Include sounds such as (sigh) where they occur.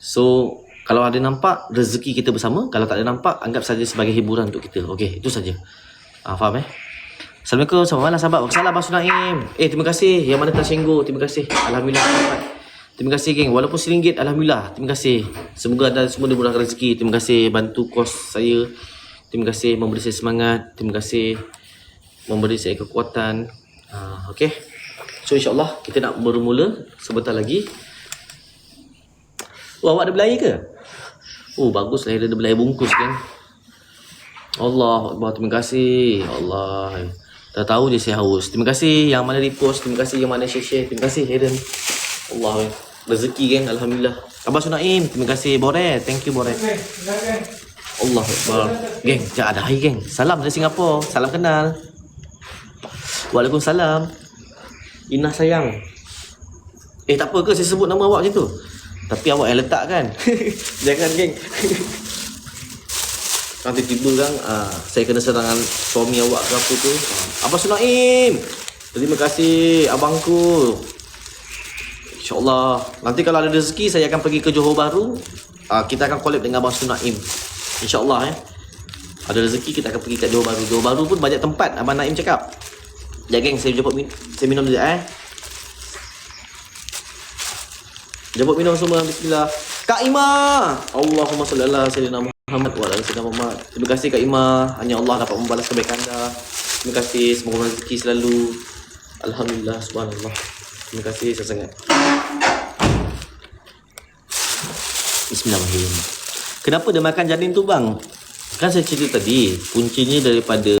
So kalau ada nampak rezeki kita bersama, kalau tak ada nampak anggap saja sebagai hiburan untuk kita. Okey, itu saja. Ah faham eh? Assalamualaikum, selamat malam sahabat. Salam Abang Sunaim. Eh, terima kasih. Yang mana tersenggol, terima kasih. Alhamdulillah. Terima kasih geng. Walaupun RM1, Alhamdulillah. Terima kasih. Semoga anda semua dimurahkan rezeki. Terima kasih bantu kos saya. Terima kasih memberi saya semangat. Terima kasih memberi saya kekuatan. Uh, okay. So insyaAllah kita nak bermula sebentar lagi. Oh, awak ada belaya ke? Oh, bagus lah. Ada belaya bungkus kan. Allah Akbar. Terima kasih. Ya Allah. Dah tahu je saya haus. Terima kasih yang mana repost. Terima kasih yang mana share-share. Terima kasih Hayden. Allah. Rezeki kan. Alhamdulillah. Abang Sunaim. Terima kasih Bore. Thank you Bore. Allah Akbar. Geng, jangan ada hai geng. Salam dari Singapura. Salam kenal. Waalaikumsalam. Inah sayang. Eh tak apa ke saya sebut nama awak macam tu? Tapi awak yang letak kan? (laughs) Jangan geng. Nanti tiba kan ah, saya kena serangan suami awak ke apa tu. Abang Sunaim. Terima kasih abangku. InsyaAllah. Nanti kalau ada rezeki saya akan pergi ke Johor Bahru. Ah, kita akan collab dengan Abang Sunaim. InsyaAllah eh. Ada rezeki kita akan pergi kat Johor Bahru. Johor Bahru pun banyak tempat Abang Naim cakap. Ya geng, saya jemput min saya minum dulu eh. Jemput minum semua bismillah. Kak Ima. Allahumma salli ala sayyidina Muhammad wa ala sayyidina Muhammad. Terima kasih Kak Ima. Hanya Allah dapat membalas kebaikan anda. Terima kasih semoga rezeki selalu. Alhamdulillah subhanallah. Terima kasih sangat. Bismillahirrahmanirrahim. Kenapa dia makan janin tu bang? Kan saya cerita tadi, kuncinya daripada